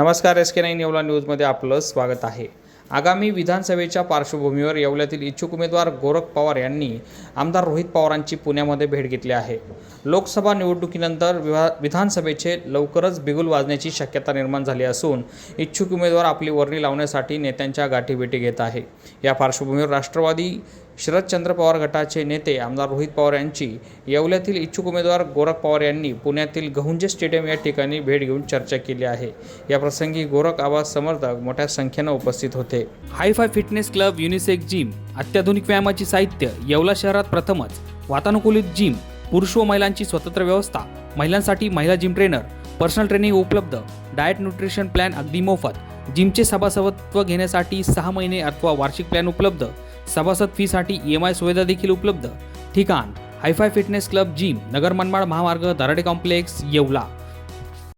नमस्कार S K nine Yeola न्यूजमध्ये आपलं स्वागत आहे. आगामी विधानसभेच्या पार्श्वभूमीवर येवल्यातील इच्छुक उमेदवार गोरख पवार यांनी आमदार रोहित पवारांची पुण्यामध्ये भेट घेतली आहे. लोकसभा निवडणुकीनंतर विवा विधानसभेचे लवकरच बिगुल वाजण्याची शक्यता निर्माण झाली असून इच्छुक उमेदवार आपली वर्णी लावण्यासाठी नेत्यांच्या गाठीभेटी घेत आहे. या पार्श्वभूमीवर राष्ट्रवादी शरदचंद्र पवार गटाचे नेते आमदार रोहित पवार यांची येवल्यातील इच्छुक उमेदवार गोरख पवार यांनी पुण्यातील गहुंजे स्टेडियम या ठिकाणी भेट घेऊन चर्चा केली आहे. या प्रसंगी गोरख आवाज समर्थक मोठ्या संख्येनं उपस्थित होते. Hi fi fitness club unisex gym अत्याधुनिक व्यायामाची साहित्य येवला शहरात प्रथमच वातानुकूलित जिम पुरुष व महिलांची स्वतंत्र व्यवस्था महिलांसाठी महिला जिम ट्रेनर पर्सनल ट्रेनिंग उपलब्ध डाएट न्यूट्रिशन प्लॅन अगदी मोफत जिमचे सभासदत्व घेण्यासाठी सहा महिने अथवा वार्षिक प्लॅन उपलब्ध सभासद फीसाठी ई एम आय सुविधा देखील उपलब्ध. ठिकाण hi fi fitness club gym Nagar Manmad महामार्ग दराडे कॉम्प्लेक्स येवला.